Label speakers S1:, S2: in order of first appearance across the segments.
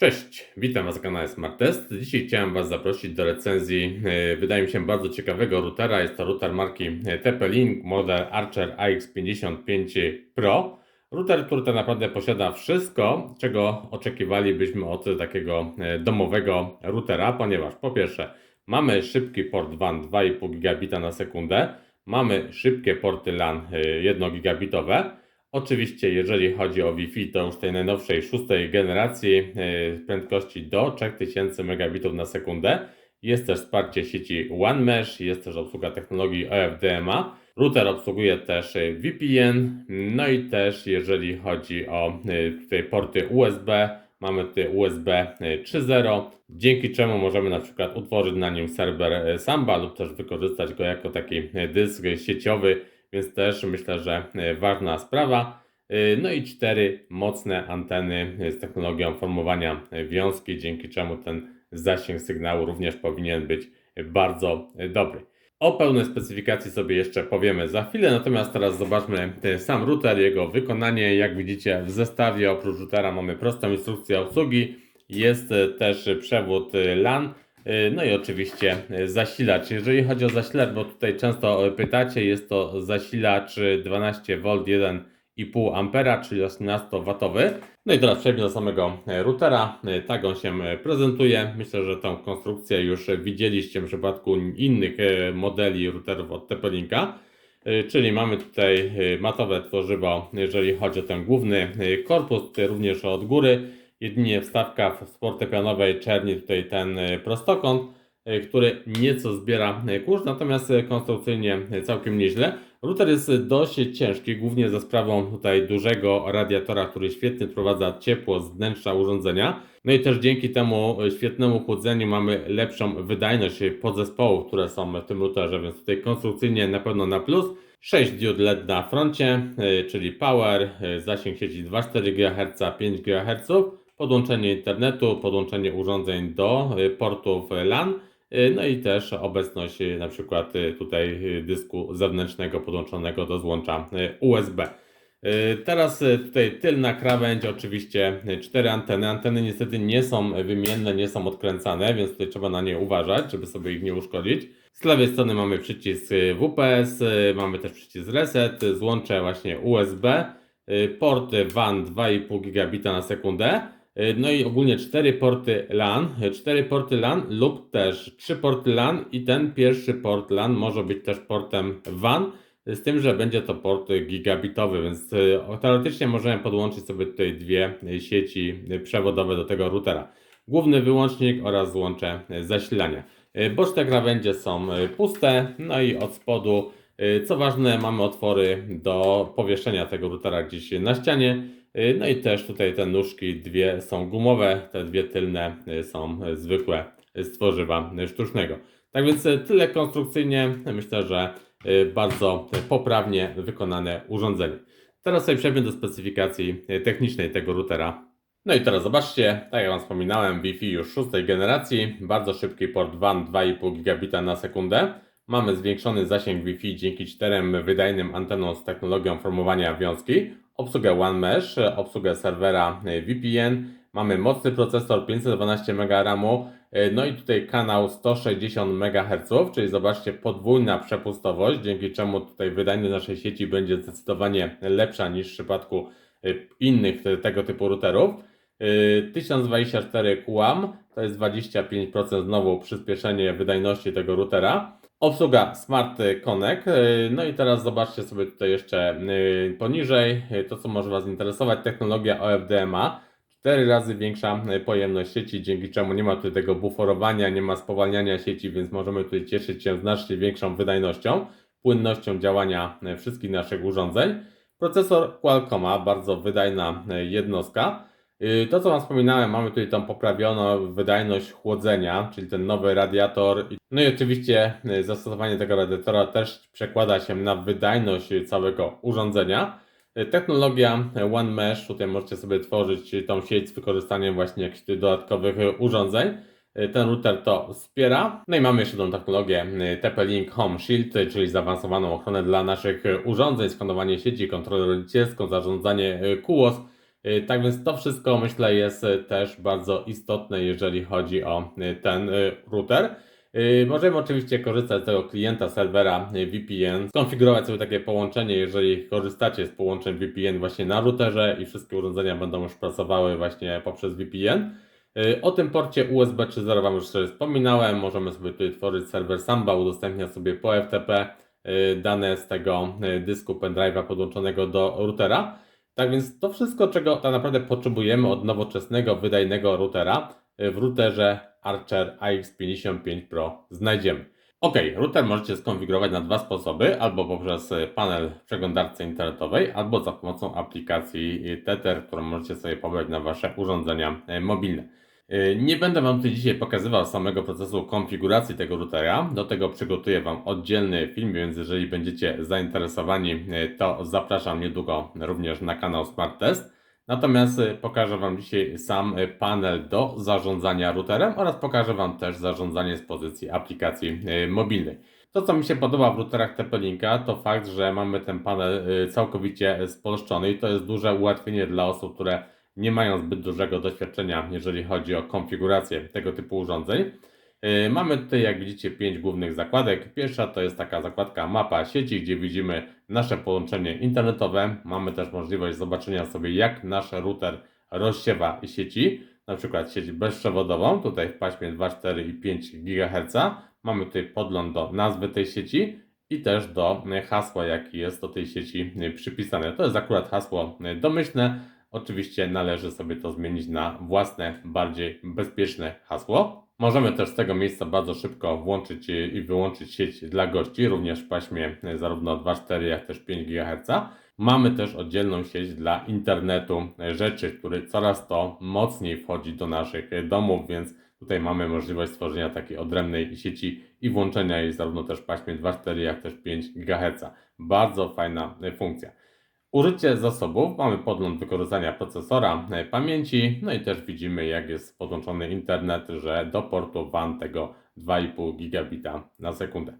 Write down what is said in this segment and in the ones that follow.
S1: Cześć, witam Was na kanale Smart Test. Dzisiaj chciałem Was zaprosić do recenzji, e, wydaje mi się, bardzo ciekawego routera. Jest to router marki e, TP-Link model Archer AX55 Pro. Router, który tak naprawdę posiada wszystko, czego oczekiwalibyśmy od takiego e, domowego routera, ponieważ po pierwsze mamy szybki port WAN 2,5 gigabita na sekundę, mamy szybkie porty LAN 1 gigabitowe, Oczywiście, jeżeli chodzi o Wi-Fi, to już tej najnowszej szóstej generacji yy, prędkości do 3000 megabitów na sekundę. Jest też wsparcie sieci One Mesh, jest też obsługa technologii OFDMA. Router obsługuje też yy, VPN, no i też jeżeli chodzi o yy, tutaj porty USB, mamy tutaj USB 3.0, dzięki czemu możemy na przykład utworzyć na nim serwer Samba lub też wykorzystać go jako taki dysk sieciowy więc też myślę, że e, ważna sprawa. E, no i cztery mocne anteny z technologią formowania wiązki, dzięki czemu ten zasięg sygnału również powinien być bardzo dobry. O pełnej specyfikacji sobie jeszcze powiemy za chwilę, natomiast teraz zobaczmy sam router, jego wykonanie. Jak widzicie w zestawie oprócz routera mamy prostą instrukcję obsługi, jest też przewód LAN, no i oczywiście y, zasilacz. Jeżeli chodzi o zasilacz, bo tutaj często pytacie, jest to zasilacz 12V 1,5 A, czyli 18W. No i teraz przejdźmy do samego routera. Tak on się prezentuje. Myślę, że tą konstrukcję już widzieliście w przypadku innych modeli routerów od TP-Linka. Czyli mamy tutaj matowe tworzywo, jeżeli chodzi o ten główny korpus, tutaj również od góry jedynie wstawka w fortepianowej czerni tutaj ten e, prostokąt, e, który nieco zbiera e, kurz, natomiast konstrukcyjnie całkiem nieźle. Router jest dość ciężki, głównie za sprawą tutaj dużego radiatora, który świetnie wprowadza ciepło z wnętrza urządzenia. No i też dzięki temu świetnemu chłodzeniu mamy lepszą wydajność podzespołów, które są w tym routerze, więc tutaj konstrukcyjnie na pewno na plus. 6 diod LED na froncie, czyli power, zasięg sieci 2,4 GHz, 5 GHz podłączenie internetu, podłączenie urządzeń do y, portów LAN, y, no i też obecność y, na przykład tutaj dysku zewnętrznego podłączonego do złącza USB. Teraz tutaj tylna krawędź, oczywiście cztery anteny. Anteny niestety nie są wymienne, nie są odkręcane, więc tutaj trzeba na nie uważać, żeby sobie ich nie uszkodzić. Z lewej strony mamy przycisk WPS, mamy też przycisk Reset, złącze właśnie USB, porty WAN 2,5 gigabita na sekundę. E, no i ogólnie cztery porty LAN, e, cztery porty LAN lub też trzy porty LAN i ten pierwszy port LAN może być też portem WAN, z tym, że będzie to port gigabitowy, więc e, teoretycznie możemy podłączyć sobie tutaj dwie sieci przewodowe do tego routera. Główny wyłącznik oraz złącze zasilania. Boczne krawędzie są puste, no i od spodu, co ważne, mamy otwory do powieszenia tego routera gdzieś na ścianie. Y, no i też tutaj te nóżki dwie są gumowe, te dwie tylne y, są zwykłe z tworzywa sztucznego. Tak więc y, tyle konstrukcyjnie, myślę, że bardzo poprawnie wykonane urządzenie. Teraz sobie przejdę do specyfikacji technicznej tego routera. No i teraz zobaczcie, tak jak Wam wspominałem, Wi-Fi już szóstej generacji, bardzo szybki port WAN 2,5 gigabita na sekundę. Mamy zwiększony zasięg Wi-Fi dzięki czterem wydajnym antenom z technologią formowania wiązki obsługę One Mesh, obsługę serwera e, VPN, mamy mocny procesor 512 MB RAMu, e, no i tutaj kanał 160 MHz, czyli zobaczcie podwójna przepustowość, dzięki czemu tutaj wydajność naszej sieci będzie zdecydowanie lepsza niż w przypadku e, innych tego typu routerów. 1024 QAM to jest 25% znowu przyspieszenie wydajności tego routera. Obsługa Smart Connect. Y, no i teraz zobaczcie sobie tutaj jeszcze y, poniżej y, to, co może Was interesować. Technologia OFDMA. 4 razy większa pojemność sieci, dzięki czemu nie ma tutaj tego buforowania, nie ma spowalniania sieci, więc możemy tutaj cieszyć się znacznie większą wydajnością, płynnością działania wszystkich naszych urządzeń. Procesor Qualcomma, bardzo wydajna jednostka. Y, to, co Wam wspominałem, mamy tutaj tą poprawioną wydajność chłodzenia, czyli ten nowy radiator. No i oczywiście y, zastosowanie tego radiatora też przekłada się na wydajność całego urządzenia. Y, technologia One Mesh, tutaj możecie sobie tworzyć tą sieć z wykorzystaniem właśnie jakichś dodatkowych urządzeń. Ten router to wspiera. No i mamy jeszcze tą technologię TP-Link Home Shield, czyli zaawansowaną ochronę dla naszych urządzeń, skanowanie sieci, kontrolę rodzicielską, zarządzanie QoS Tak więc to wszystko myślę jest y, też bardzo istotne, jeżeli chodzi o y, ten y, router. Y, Możemy oczywiście korzystać z tego klienta serwera y, VPN, skonfigurować sobie takie połączenie, jeżeli korzystacie z połączeń VPN właśnie na routerze i wszystkie urządzenia będą już pracowały właśnie poprzez VPN. Y, O tym porcie USB 3.0 Wam już wspominałem. Możemy sobie tutaj tworzyć serwer Samba, udostępniać sobie po FTP y, dane z tego y, dysku pendrive'a podłączonego do routera. Tak więc to wszystko, czego tak naprawdę potrzebujemy od nowoczesnego, wydajnego routera y, w routerze Archer AX55 Pro znajdziemy. Ok, router możecie skonfigurować na dwa sposoby, albo poprzez y, panel w przeglądarce internetowej, albo za pomocą aplikacji y, Tether, którą możecie sobie pobrać na Wasze urządzenia mobilne. Y, Nie będę Wam tutaj dzisiaj pokazywał samego procesu konfiguracji tego routera. Do tego przygotuję Wam oddzielny film, więc jeżeli będziecie zainteresowani, y, to zapraszam niedługo również na kanał Smart Test. Natomiast y, pokażę Wam dzisiaj sam panel do zarządzania routerem oraz pokażę Wam też zarządzanie z pozycji aplikacji mobilnej. To, co mi się podoba w routerach TP-Linka, to fakt, że mamy ten panel całkowicie spolszczony i to jest duże ułatwienie dla osób, które nie mają zbyt dużego doświadczenia, jeżeli chodzi o konfigurację tego typu urządzeń. Yy, Mamy tutaj, jak widzicie, pięć głównych zakładek. Pierwsza to jest taka zakładka mapa sieci, gdzie widzimy nasze połączenie internetowe. Mamy też możliwość zobaczenia sobie, jak nasz router rozsiewa sieci, na przykład sieć bezprzewodową, tutaj w paśmie 2,4 i 5 GHz. Mamy tutaj podgląd do nazwy tej sieci i też do y, hasła, jaki jest do tej sieci y, przypisane. To jest akurat hasło y, domyślne. Oczywiście należy sobie to zmienić na własne, bardziej bezpieczne hasło. Możemy też z tego miejsca bardzo szybko włączyć i wyłączyć sieć dla gości, również w paśmie y, zarówno 2,4 jak też 5 GHz. Mamy też oddzielną sieć dla internetu y, rzeczy, który coraz to mocniej wchodzi do naszych y, domów, więc tutaj mamy możliwość stworzenia takiej odrębnej sieci i włączenia jej zarówno też w paśmie 2,4 jak też 5 GHz. Bardzo fajna funkcja. Użycie zasobów, mamy podgląd wykorzystania procesora, e, pamięci, no i też widzimy jak jest podłączony internet, że do portu WAN tego 2,5 gigabita na sekundę.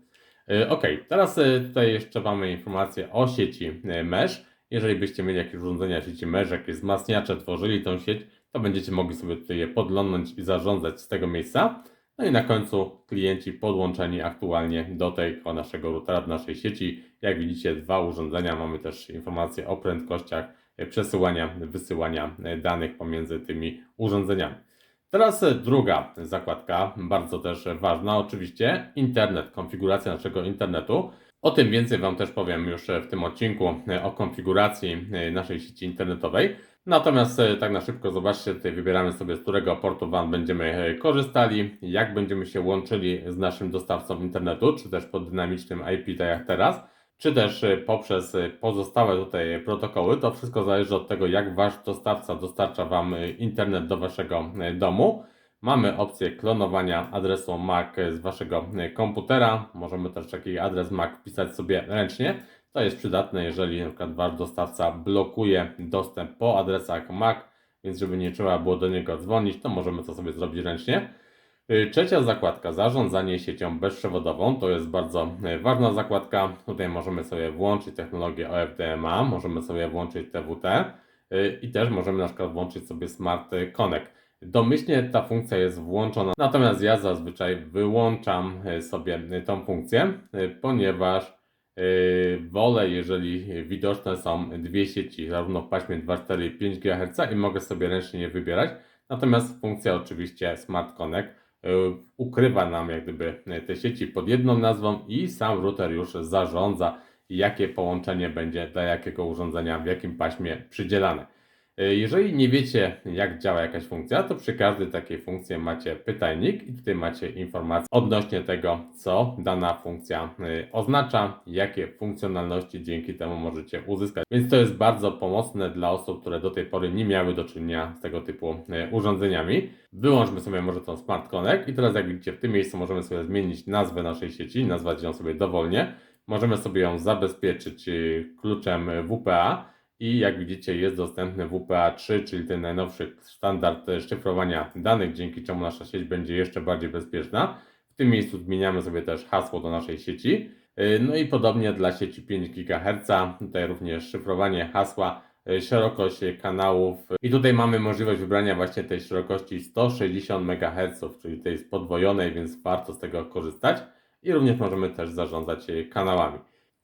S1: E, Ok, teraz e, tutaj jeszcze mamy informację o sieci mesh. Jeżeli byście mieli jakieś urządzenia sieci mesh, jakieś wzmacniacze, tworzyli tą sieć, to będziecie mogli sobie tutaj je podglądnąć i zarządzać z tego miejsca. No i na końcu klienci podłączeni aktualnie do tego naszego routera, do naszej sieci. Jak widzicie, dwa urządzenia. Mamy też informacje o prędkościach przesyłania, wysyłania danych pomiędzy tymi urządzeniami. Teraz druga zakładka, bardzo też ważna, oczywiście internet, konfiguracja naszego internetu. O tym więcej Wam też powiem już w tym odcinku o konfiguracji naszej sieci internetowej. Natomiast e, tak na szybko zobaczcie, tutaj wybieramy sobie z którego portu WAN będziemy e, korzystali, jak będziemy się łączyli z naszym dostawcą internetu, czy też pod dynamicznym IP, tak jak teraz, czy też e, poprzez pozostałe tutaj protokoły. To wszystko zależy od tego, jak Wasz dostawca dostarcza Wam internet do Waszego domu. Mamy opcję klonowania adresu MAC z Waszego komputera. Możemy też taki adres MAC wpisać sobie ręcznie. To jest przydatne, jeżeli przykład Wasz dostawca blokuje dostęp po adresach MAC, więc żeby nie trzeba było do niego dzwonić, to możemy to sobie zrobić ręcznie. Y, Trzecia zakładka, zarządzanie siecią bezprzewodową, to jest bardzo y, ważna zakładka. Tutaj możemy sobie włączyć technologię OFDMA, możemy sobie włączyć TWT y, i też możemy na przykład włączyć sobie Smart Connect. Domyślnie ta funkcja jest włączona, natomiast ja zazwyczaj wyłączam sobie tą funkcję, ponieważ wolę, jeżeli widoczne są dwie sieci, zarówno w paśmie 2,4 i 5 GHz i mogę sobie ręcznie je wybierać. Natomiast funkcja oczywiście Smart Connect yy, ukrywa nam jak gdyby te sieci pod jedną nazwą i sam router już zarządza, jakie połączenie będzie dla jakiego urządzenia, w jakim paśmie przydzielane. Yy, Jeżeli nie wiecie, jak działa jakaś funkcja, to przy każdej takiej funkcji macie pytajnik i tutaj macie informacje odnośnie tego, co dana funkcja y, oznacza, jakie funkcjonalności dzięki temu możecie uzyskać. Więc to jest bardzo pomocne dla osób, które do tej pory nie miały do czynienia z tego typu y, urządzeniami. Wyłączmy sobie może tą Smart Connect i teraz jak widzicie w tym miejscu możemy sobie zmienić nazwę naszej sieci, nazwać ją sobie dowolnie. Możemy sobie ją zabezpieczyć kluczem WPA i jak widzicie jest dostępny WPA3, czyli ten najnowszy standard e, szyfrowania danych, dzięki czemu nasza sieć będzie jeszcze bardziej bezpieczna. W tym miejscu zmieniamy sobie też hasło do naszej sieci. E, No i podobnie dla sieci 5 GHz, tutaj również szyfrowanie hasła e, szerokość kanałów i tutaj mamy możliwość wybrania właśnie tej szerokości 160 MHz, czyli tej podwojonej, więc warto z tego korzystać i również możemy też zarządzać kanałami.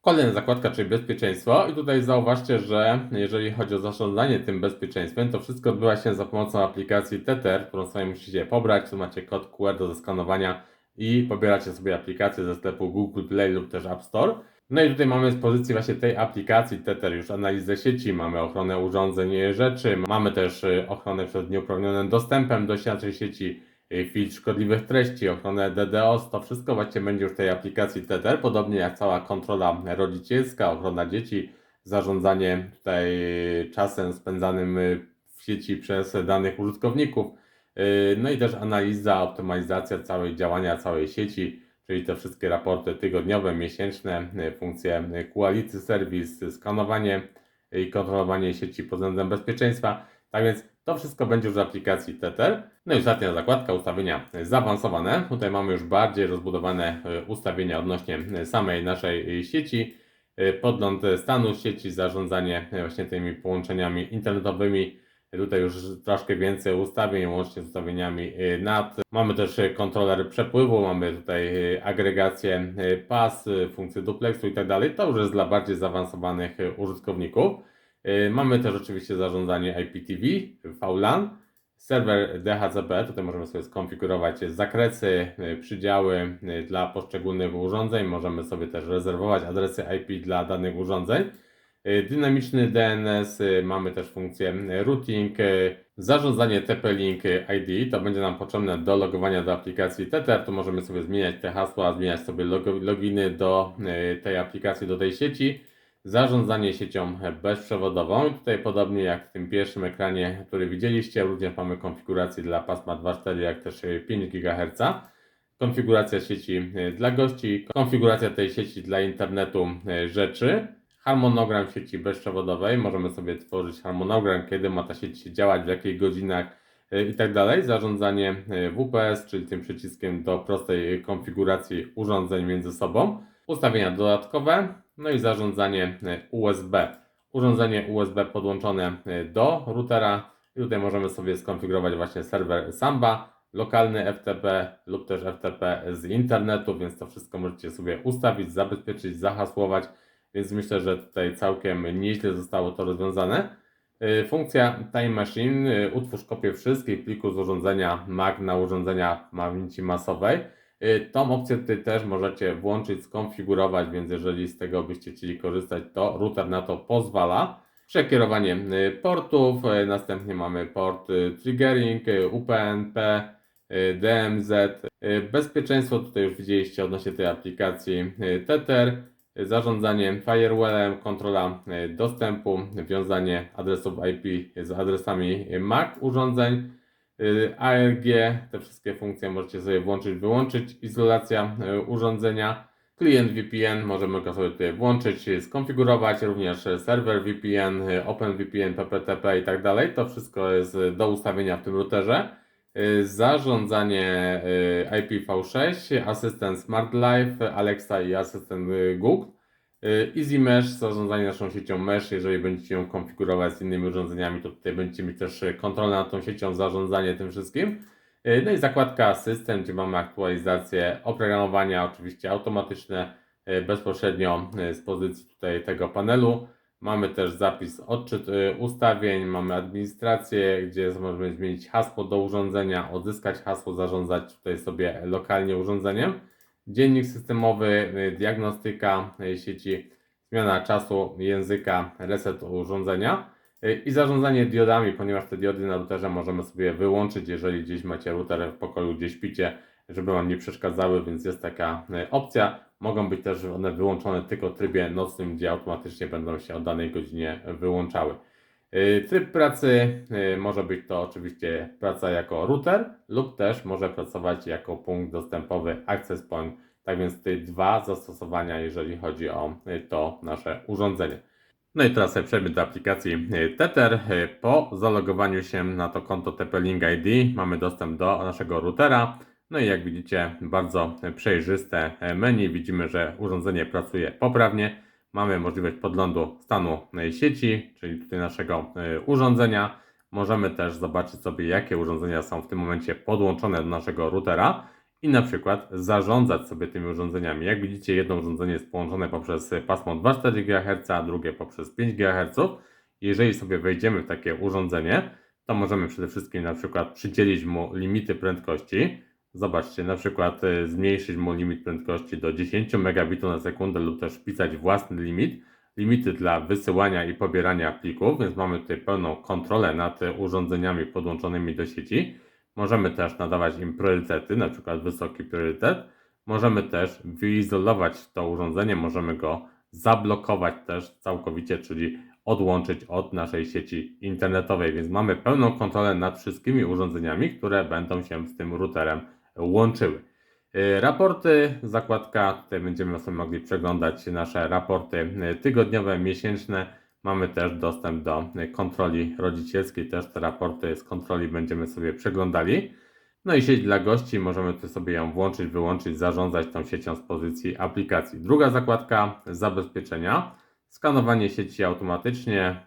S1: Kolejna zakładka, czyli bezpieczeństwo. I tutaj zauważcie, że jeżeli chodzi o zarządzanie tym bezpieczeństwem, to wszystko odbywa się za pomocą aplikacji Tether, którą sobie musicie pobrać, tu macie kod QR do zeskanowania i pobieracie sobie aplikację ze sklepu Google Play lub też App Store. No i tutaj mamy z pozycji właśnie tej aplikacji Tether już analizę sieci, mamy ochronę urządzeń i rzeczy, mamy też y, ochronę przed nieuprawnionym dostępem do sieci, y, filtr szkodliwych treści, ochronę DDoS, to wszystko właśnie będzie już w tej aplikacji Tether, podobnie jak cała kontrola rodzicielska, ochrona dzieci, zarządzanie tutaj czasem spędzanym y, w sieci przez danych użytkowników, y, no i też analiza, optymalizacja całej działania całej sieci, czyli te wszystkie raporty tygodniowe, miesięczne, y, funkcje quality service, skanowanie i kontrolowanie sieci pod względem bezpieczeństwa. Tak więc to wszystko będzie już w aplikacji Tether. No i ostatnia zakładka, ustawienia zaawansowane. Tutaj mamy już bardziej rozbudowane y, ustawienia odnośnie y, samej naszej y, sieci. Podgląd stanu sieci, zarządzanie właśnie tymi połączeniami internetowymi. Tutaj już troszkę więcej ustawień, łącznie z ustawieniami NAT. Mamy też kontroler przepływu, mamy tutaj agregację pas, funkcję duplexu i tak dalej. To już jest dla bardziej zaawansowanych użytkowników. Y, Mamy też oczywiście zarządzanie IPTV, VLAN, serwer DHCP. Tutaj możemy sobie skonfigurować zakresy, y, przydziały y, dla poszczególnych urządzeń. Możemy sobie też rezerwować adresy IP dla danych urządzeń. Dynamiczny DNS, mamy też funkcję routing, zarządzanie TP-Link ID, to będzie nam potrzebne do logowania do aplikacji Tether, tu możemy sobie zmieniać te hasła, zmieniać sobie loginy do tej aplikacji, do tej sieci. Zarządzanie siecią bezprzewodową i tutaj podobnie jak w tym pierwszym ekranie, który widzieliście, również mamy konfigurację dla pasma 2.4 jak też y, 5 GHz. Konfiguracja sieci y, dla gości, konfiguracja tej sieci dla internetu y, rzeczy, harmonogram sieci bezprzewodowej. Możemy sobie tworzyć harmonogram, kiedy ma ta sieć działać, w jakich godzinach y, i tak dalej. Zarządzanie WPS, czyli tym przyciskiem do prostej konfiguracji urządzeń między sobą. Ustawienia dodatkowe, no i zarządzanie y, USB. Urządzenie USB podłączone y, do routera i tutaj możemy sobie skonfigurować właśnie serwer Samba, lokalny FTP lub też FTP z internetu, więc to wszystko możecie sobie ustawić, zabezpieczyć, zahasłować, więc myślę, że tutaj całkiem nieźle zostało to rozwiązane. Y, Funkcja Time Machine, utwórz kopię wszystkich plików z urządzenia Mac na urządzenia pamięci masowej. Y, Tą opcję tutaj też możecie włączyć, skonfigurować, więc jeżeli z tego byście chcieli korzystać, to router na to pozwala. Przekierowanie y, portów, y, następnie mamy port triggering, UPnP, DMZ. Bezpieczeństwo tutaj już widzieliście odnośnie tej aplikacji Tether. Zarządzanie firewallem, kontrola dostępu, wiązanie adresów IP z adresami MAC urządzeń. Y, ARG, te wszystkie funkcje możecie sobie włączyć, wyłączyć, izolacja y, urządzenia, klient VPN, możemy go sobie tutaj włączyć, y, skonfigurować, również serwer VPN, OpenVPN, PPTP i tak dalej, to wszystko jest do ustawienia w tym routerze. Zarządzanie y, IPv6, asystent Smart Life, Alexa i asystent Google. Easy Mesh, zarządzanie naszą siecią Mesh, jeżeli będziecie ją konfigurować z innymi urządzeniami, to tutaj będziecie mieć też y, kontrolę nad tą siecią, zarządzanie tym wszystkim. Y, No i zakładka System, gdzie mamy aktualizację oprogramowania, oczywiście automatyczne, y, bezpośrednio z pozycji tutaj tego panelu. Mamy też zapis odczyt ustawień, mamy administrację, gdzie możemy zmienić hasło do urządzenia, odzyskać hasło, zarządzać tutaj sobie lokalnie urządzeniem. Dziennik systemowy, y, diagnostyka y, sieci, zmiana czasu, języka, reset urządzenia y, i zarządzanie diodami, ponieważ te diody na routerze możemy sobie wyłączyć, jeżeli gdzieś macie router w pokoju, gdzie śpicie, żeby Wam nie przeszkadzały, więc jest taka opcja. Mogą być też one wyłączone tylko w trybie nocnym, gdzie automatycznie będą się o danej godzinie wyłączały. Y, Tryb pracy y, może być to oczywiście praca jako router lub też może pracować jako punkt dostępowy Access Point. Tak więc tutaj dwa zastosowania, jeżeli chodzi o y, to nasze urządzenie. No i teraz przejdę do aplikacji Tether. Po zalogowaniu się na to konto TP-Link ID mamy dostęp do naszego routera. No i jak widzicie, bardzo przejrzyste menu. Widzimy, że urządzenie pracuje poprawnie. Mamy możliwość podglądu stanu sieci, czyli tutaj naszego e, urządzenia. Możemy też zobaczyć sobie, jakie urządzenia są w tym momencie podłączone do naszego routera i na przykład zarządzać sobie tymi urządzeniami. Jak widzicie, jedno urządzenie jest połączone poprzez pasmo 2,4 GHz, a drugie poprzez 5 GHz. Jeżeli sobie wejdziemy w takie urządzenie, to możemy przede wszystkim na przykład przydzielić mu limity prędkości. Zobaczcie, na przykład y, zmniejszyć mu limit prędkości do 10 megabitów na sekundę lub też wpisać własny limit. Limity dla wysyłania i pobierania plików, więc mamy tutaj pełną kontrolę nad y, urządzeniami podłączonymi do sieci. Możemy też nadawać im priorytety, na przykład wysoki priorytet. Możemy też wyizolować to urządzenie, możemy go zablokować też całkowicie, czyli odłączyć od naszej sieci internetowej, więc mamy pełną kontrolę nad wszystkimi urządzeniami, które będą się z tym routerem łączyły. Y, Raporty, zakładka, tutaj będziemy sobie mogli przeglądać nasze raporty y, tygodniowe, miesięczne. Mamy też dostęp do y, kontroli rodzicielskiej, też te raporty z kontroli będziemy sobie przeglądali. No i sieć dla gości, możemy tu sobie ją włączyć, wyłączyć, zarządzać tą siecią z pozycji aplikacji. Druga zakładka, zabezpieczenia. Skanowanie sieci automatycznie,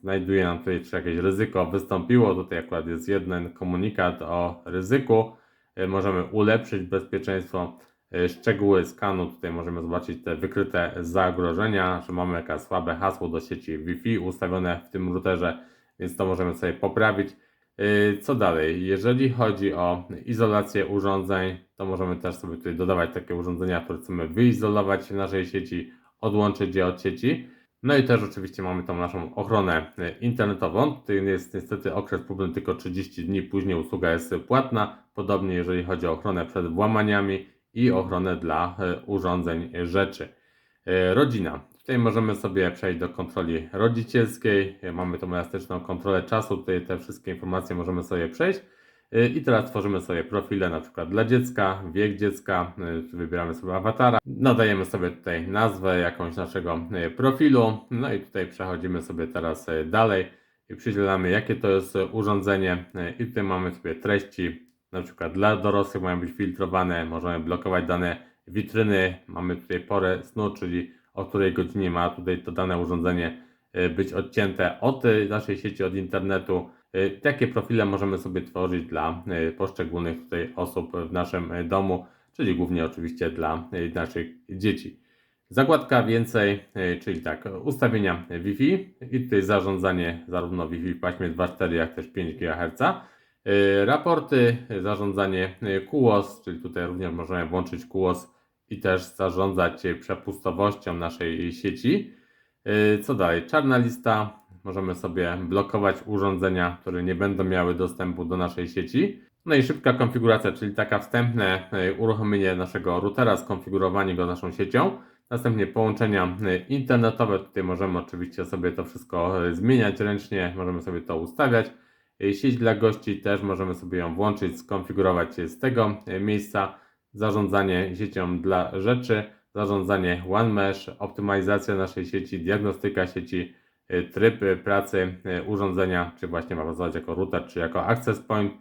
S1: znajduje nam tutaj, czy jakieś ryzyko wystąpiło. Tutaj akurat jest jeden komunikat o ryzyku. Y, Możemy ulepszyć bezpieczeństwo. Y, Szczegóły skanu, tutaj możemy zobaczyć te wykryte zagrożenia, że mamy jakieś słabe hasło do sieci Wi-Fi ustawione w tym routerze, więc to możemy sobie poprawić. Y, Co dalej? Jeżeli chodzi o izolację urządzeń, to możemy też sobie tutaj dodawać takie urządzenia, które chcemy wyizolować w naszej sieci, odłączyć je od sieci. No i też oczywiście mamy tą naszą ochronę internetową. Tutaj jest niestety okres próbny tylko 30 dni, później usługa jest płatna. Podobnie jeżeli chodzi o ochronę przed włamaniami i ochronę dla y, urządzeń rzeczy. Y, Rodzina. Tutaj możemy sobie przejść do kontroli rodzicielskiej. Mamy tą elastyczną kontrolę czasu. Tutaj te wszystkie informacje możemy sobie przejść. I teraz tworzymy sobie profile na przykład dla dziecka, wiek dziecka, wybieramy sobie awatara, nadajemy sobie tutaj nazwę jakąś naszego profilu, no i tutaj przechodzimy sobie teraz dalej i przydzielamy jakie to jest urządzenie i tutaj mamy sobie treści, na przykład dla dorosłych mają być filtrowane, możemy blokować dane witryny, mamy tutaj porę snu, czyli o której godzinie ma tutaj to dane urządzenie y, być odcięte od y, naszej sieci, od internetu. Y, Takie profile możemy sobie tworzyć dla poszczególnych tutaj osób w naszym domu, czyli głównie oczywiście dla naszych dzieci. Zakładka więcej, czyli tak, ustawienia Wi-Fi i tutaj zarządzanie zarówno Wi-Fi w paśmie 2.4 jak też 5 GHz. Y, Raporty, zarządzanie QoS, czyli tutaj również możemy włączyć QoS i też zarządzać y, przepustowością naszej sieci. Co dalej? Czarna lista. Możemy sobie blokować urządzenia, które nie będą miały dostępu do naszej sieci. No i szybka konfiguracja, czyli taka wstępne uruchomienie naszego routera, skonfigurowanie go naszą siecią. Następnie połączenia internetowe. Tutaj możemy oczywiście sobie to wszystko zmieniać ręcznie, możemy sobie to ustawiać. Y, Sieć dla gości też możemy sobie ją włączyć, skonfigurować z tego y, miejsca. Zarządzanie siecią dla rzeczy, zarządzanie One Mesh, optymalizacja naszej sieci, diagnostyka sieci, y, tryb pracy urządzenia, czy właśnie ma pracować jako router, czy jako access point,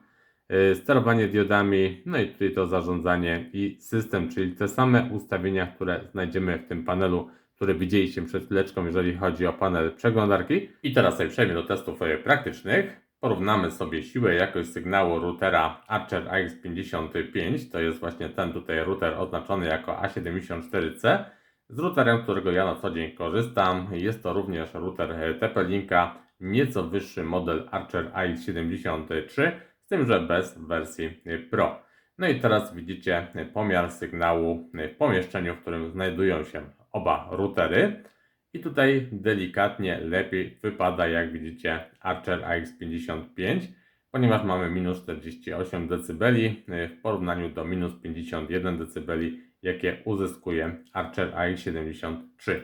S1: sterowanie diodami, no i tutaj to zarządzanie i system, czyli te same ustawienia, które znajdziemy w tym panelu, który widzieliście przed chwileczką, jeżeli chodzi o panel przeglądarki. I teraz sobie przejdę do testów praktycznych. Porównamy sobie siłę i jakość sygnału routera Archer AX55, to jest właśnie ten tutaj router oznaczony jako A74C, z routerem, którego ja na co dzień korzystam. Jest to również router TP-Linka, nieco wyższy model Archer AX73, z tym, że bez wersji Pro. No i teraz widzicie pomiar sygnału w pomieszczeniu, w którym znajdują się oba routery. I tutaj delikatnie lepiej wypada, jak widzicie, Archer AX55, ponieważ mamy minus 48 dB w porównaniu do minus 51 dB, jakie uzyskuje Archer AX73.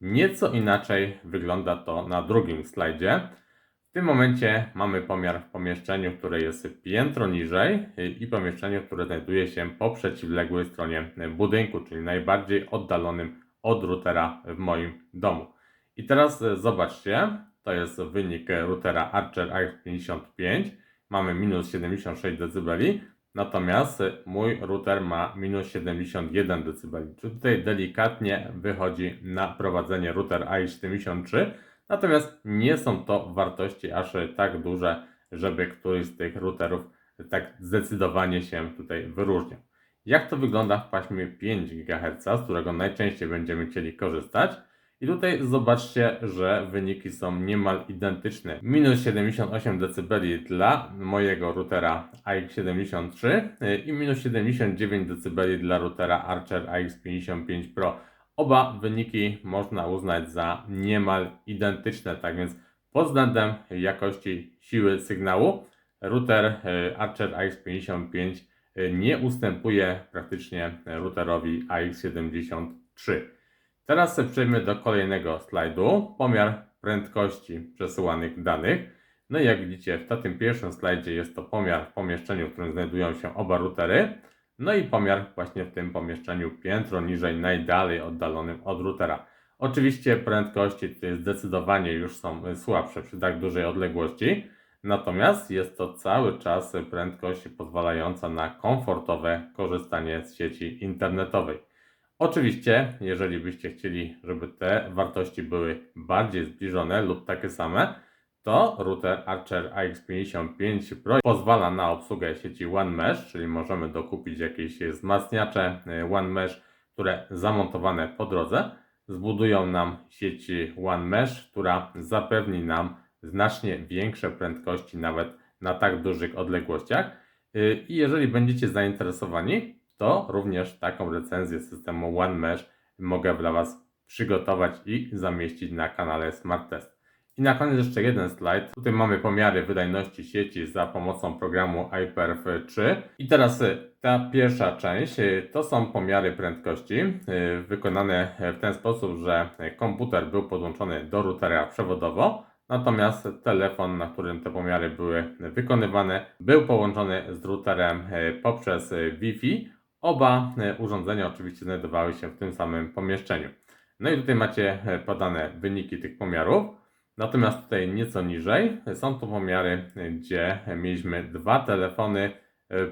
S1: Nieco inaczej wygląda to na drugim slajdzie. W tym momencie mamy pomiar w pomieszczeniu, które jest piętro niżej i pomieszczeniu, które znajduje się po przeciwległej stronie budynku, czyli najbardziej oddalonym od routera w moim domu. I teraz e, zobaczcie, to jest wynik routera Archer AX55. Mamy minus 76 dB. Natomiast y, mój router ma minus 71 dB. Czyli tutaj delikatnie wychodzi na prowadzenie router AX73. Natomiast nie są to wartości aż tak duże, żeby któryś z tych routerów tak zdecydowanie się tutaj wyróżniał. Jak to wygląda w paśmie 5 GHz, z którego najczęściej będziemy chcieli korzystać? I tutaj zobaczcie, że wyniki są niemal identyczne. Minus 78 dB dla mojego routera AX73 y, i minus 79 dB dla routera Archer AX55 Pro. Oba wyniki można uznać za niemal identyczne, tak więc pod względem jakości siły sygnału router y, Archer AX55 y, nie ustępuje praktycznie routerowi AX73. Teraz sobie przejdziemy do kolejnego slajdu. Pomiar prędkości przesyłanych danych. No i jak widzicie, w tym pierwszym slajdzie jest to pomiar w pomieszczeniu, w którym znajdują się oba routery. No i pomiar właśnie w tym pomieszczeniu piętro niżej, najdalej oddalonym od routera. Oczywiście prędkości tutaj zdecydowanie już są słabsze przy tak dużej odległości. Natomiast jest to cały czas prędkość pozwalająca na komfortowe korzystanie z sieci internetowej. Oczywiście, jeżeli byście chcieli, żeby te wartości były bardziej zbliżone lub takie same, to router Archer AX55 Pro pozwala na obsługę sieci One Mesh, czyli możemy dokupić jakieś wzmacniacze y, One Mesh, które zamontowane po drodze zbudują nam sieć One Mesh, która zapewni nam znacznie większe prędkości nawet na tak dużych odległościach. Y, I jeżeli będziecie zainteresowani, to również taką recenzję systemu One Mesh mogę dla Was przygotować i zamieścić na kanale Smart Test. I na koniec jeszcze jeden slajd. Tutaj mamy pomiary wydajności sieci za pomocą programu iPerf 3. I teraz y, ta pierwsza część y, to są pomiary prędkości wykonane w ten sposób, że komputer był podłączony do routera przewodowo. Natomiast telefon, na którym te pomiary były wykonywane, był połączony z routerem poprzez Wi-Fi Oba e, urządzenia oczywiście znajdowały się w tym samym pomieszczeniu. No i tutaj macie e, podane wyniki tych pomiarów. Natomiast tutaj nieco niżej są to pomiary, e, gdzie mieliśmy dwa telefony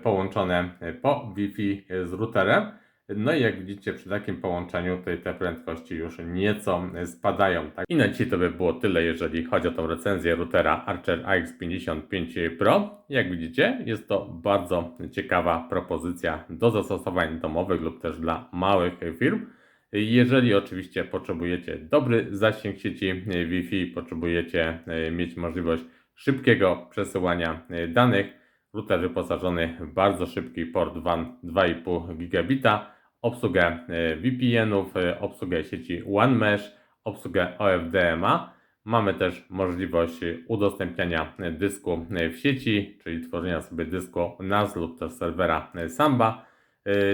S1: połączone po Wi-Fi z routerem. No i jak widzicie przy takim połączeniu tutaj te prędkości już nieco spadają. Tak? I na dzisiaj to by było tyle, jeżeli chodzi o tą recenzję routera Archer AX55 Pro. Jak widzicie jest to bardzo ciekawa propozycja do zastosowań domowych lub też dla małych firm. Jeżeli oczywiście potrzebujecie dobry zasięg sieci Wi-Fi, potrzebujecie e, mieć możliwość szybkiego przesyłania e, danych, router wyposażony w bardzo szybki port WAN 2,5 gigabita, obsługę e, VPN-ów, e, obsługę sieci OneMesh, obsługę OFDMA. Mamy też możliwość udostępniania dysku w sieci, czyli tworzenia sobie dysku NAS lub też serwera Samba.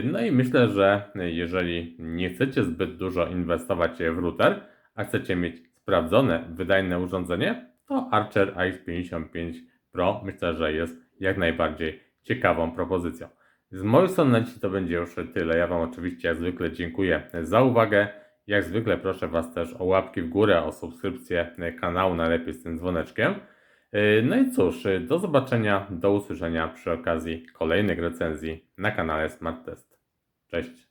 S1: No i myślę, że jeżeli nie chcecie zbyt dużo inwestować w router, a chcecie mieć sprawdzone, wydajne urządzenie, to Archer AX55 Pro myślę, że jest jak najbardziej ciekawą propozycją. Z mojej strony to będzie już tyle. Ja Wam oczywiście jak zwykle dziękuję za uwagę. Jak zwykle proszę Was też o łapki w górę, o subskrypcję kanału, najlepiej z tym dzwoneczkiem. No i cóż, do zobaczenia, do usłyszenia przy okazji kolejnych recenzji na kanale Smart Test. Cześć!